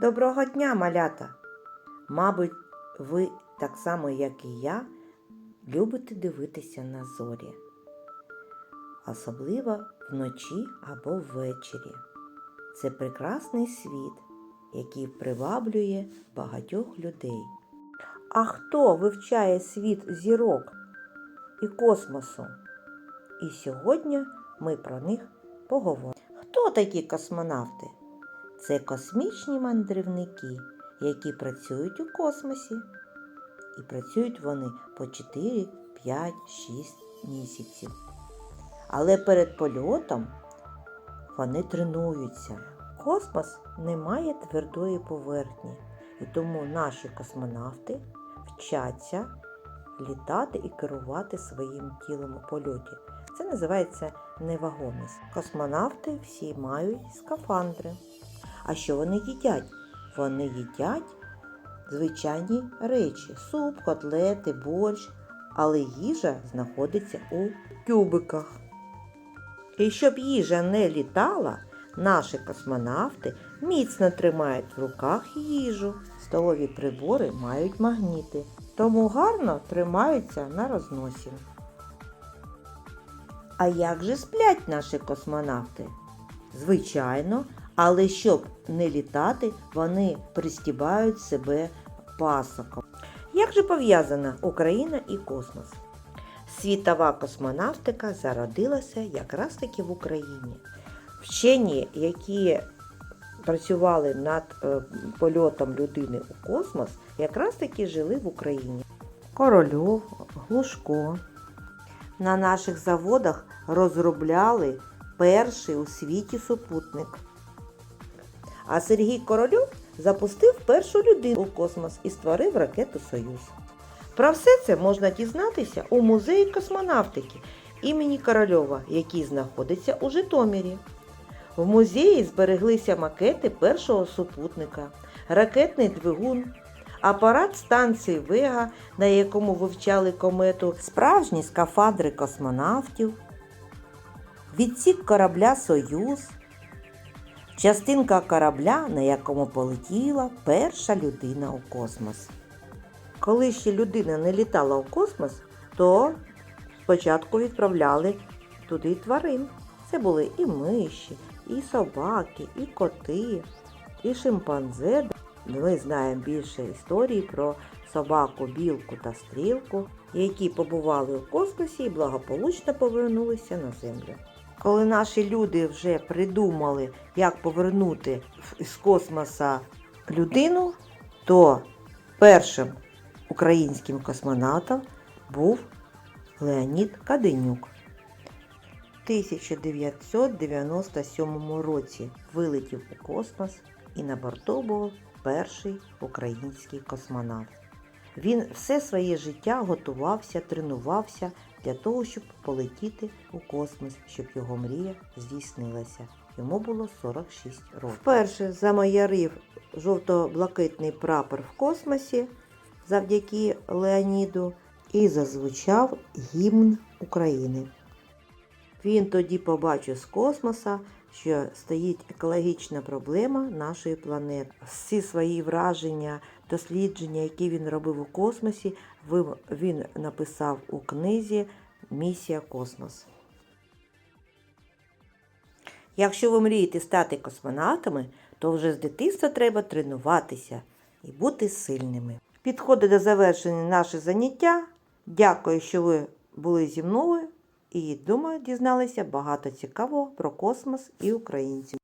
Доброго дня, малята! Мабуть, ви так само, як і я, любите дивитися на зорі, особливо вночі або ввечері. Це прекрасний світ, який приваблює багатьох людей. А хто вивчає світ зірок і космосу? І сьогодні ми про них поговоримо. Хто такі космонавти? Це космічні мандрівники, які працюють у космосі. І працюють вони по 4, 5, 6 місяців. Але перед польотом вони тренуються. Космос не має твердої поверхні, і тому наші космонавти вчаться літати і керувати своїм тілом у польоті. Це називається невагомість. Космонавти всі мають скафандри. А що вони їдять? Вони їдять звичайні речі: суп, котлети, борщ, але їжа знаходиться у тюбиках. І щоб їжа не літала, наші космонавти міцно тримають в руках їжу. Столові прибори мають магніти, тому гарно тримаються на розносі. А як же сплять наші космонавти? Звичайно, але щоб не літати, вони пристібають себе пасоком. Як же пов'язана Україна і космос? Світова космонавтика зародилася якраз таки в Україні. Вчені, які працювали над е, польотом людини у космос, якраз таки жили в Україні. Корольов, Глушко. На наших заводах розробляли перший у світі супутник. А Сергій Корольов запустив першу людину у космос і створив ракету Союз. Про все це можна дізнатися у музеї космонавтики імені Корольова, який знаходиться у Житомирі. В музеї збереглися макети першого супутника, ракетний двигун, апарат станції Вега, на якому вивчали комету, справжні скафандри космонавтів, відсік корабля Союз, частинка корабля, на якому полетіла перша людина у космос. Коли ще людина не літала у космос, то спочатку відправляли туди тварин. Це були і миші, і собаки, і коти, і шимпанзе. Ми знаємо більше історій про собаку, білку та стрілку, які побували у космосі і благополучно повернулися на землю. Коли наші люди вже придумали, як повернути з космоса людину, то першим українським космонавтом був Леонід Каденюк. В 1997 році вилетів у космос і на борту був перший український космонавт. Він все своє життя готувався, тренувався для того, щоб полетіти у космос, щоб його мрія здійснилася. Йому було 46 років. Вперше замаярив жовто-блакитний прапор в космосі завдяки Леоніду і зазвучав гімн України. Він тоді побачив з космоса, що стоїть екологічна проблема нашої планети. Всі свої враження, дослідження, які він робив у космосі, він написав у книзі Місія Космос. Якщо ви мрієте стати космонавтами, то вже з дитинства треба тренуватися і бути сильними. Підходить до завершення наше заняття. Дякую, що ви були зі мною і думаю, дізналися багато цікавого про космос і українців.